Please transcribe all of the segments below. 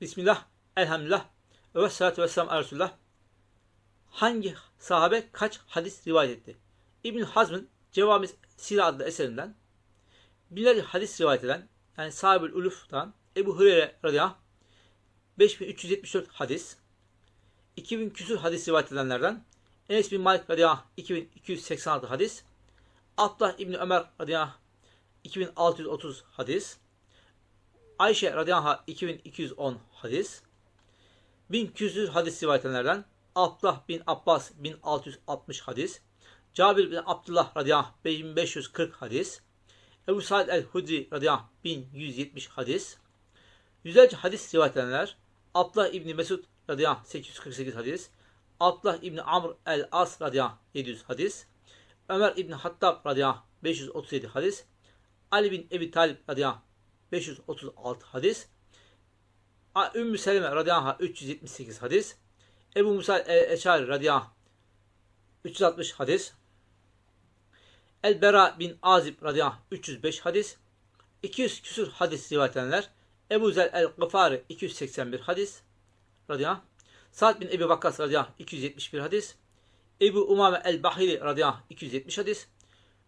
Bismillah, elhamdülillah, ve salatu ve selam ala Resulullah. Hangi sahabe kaç hadis rivayet etti? İbn Hazm'ın Cevami Sira adlı eserinden binlerce hadis rivayet eden yani sahibi uluftan Ebu Hureyre radıyallahu anh, 5374 hadis 2000 küsur hadis rivayet edenlerden Enes bin Malik radıyallahu anh, 2286 hadis Abdullah İbni Ömer radıyallahu anh, 2630 hadis Ayşe radıyallahu anh, 2210 hadis. 1000 küsur hadis rivayet edenlerden Abdullah bin Abbas 1660 hadis. Cabir bin Abdullah radıyallahu anh, 1540 hadis. Ebu Said el-Hudri radıyallahu anh, 1170 hadis. Yüzlerce hadis rivayet edenler Abdullah İbni Mesud radıyallahu anh, 848 hadis. Abdullah İbni Amr el-As radıyallahu anh, 700 hadis. Ömer İbni Hattab radıyallahu anh, 537 hadis. Ali bin Ebi Talib radıyallahu 536 hadis. Ümmü Seleme radıyallahu anh, 378 hadis. Ebu Musa el-Eşari radıyallahu anh, 360 hadis. El-Bera bin Azib radıyallahu anh, 305 hadis. 200 küsur hadis rivayet edenler. Ebu Zer el-Gıfari 281 hadis radıyallahu anh. Sa'd bin Ebi Vakkas radıyallahu anh, 271 hadis. Ebu Umame el-Bahili radıyallahu anh, 270 hadis.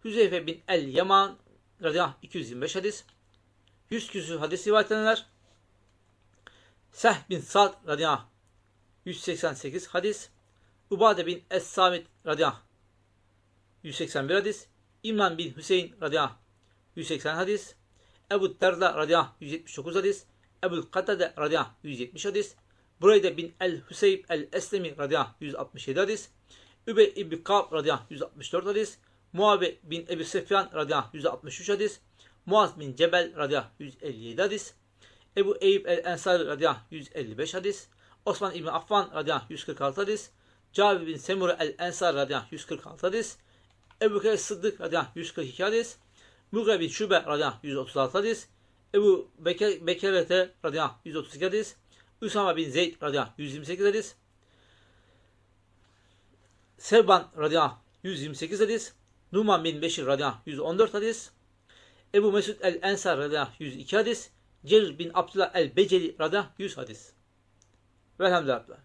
Hüzeyfe bin el-Yaman radıyallahu anh, 225 hadis 100 küsur hadis rivayet edenler. Seh bin Sa'd radıyallahu anh, 188 hadis. Ubade bin Es-Samit radıyallahu anh, 181 hadis. İmran bin Hüseyin radıyallahu anh, 180 hadis. Ebu Derda radıyallahu anh, 179 hadis. Ebu Katade radıyallahu anh, 170 hadis. Burayda bin el-Hüseyb el-Eslemi radıyallahu anh, 167 hadis. Übey ibn Kab radıyallahu anh, 164 hadis. Muabe bin Ebu Sefyan radıyallahu anh, 163 hadis Muaz bin Cebel radıyallahu anh, 157 hadis Ebu Eyüp el-Ensari radıyallahu anh, 155 hadis Osman İbni Affan radıyallahu anh, 146 hadis Cabir bin Semure el-Ensari radıyallahu anh, 146 hadis Ebu Bekir Sıddık radıyallahu anh, 142 hadis Mughre bin Şube radıyallahu anh, 136 hadis Ebu Bekir, Bekirete radıyallahu anh, 132 hadis Üsame bin Zeyd radıyallahu anh, 128 hadis Sevban radıyallahu anh, 128 hadis Numan bin Beşir radıyallahu anh, 114 hadis Ebu Mesud el-Ensar radıyallahu anh, 102 hadis Celil bin Abdullah el-Beceli radıyallahu anh, 100 hadis Velhamdülillah.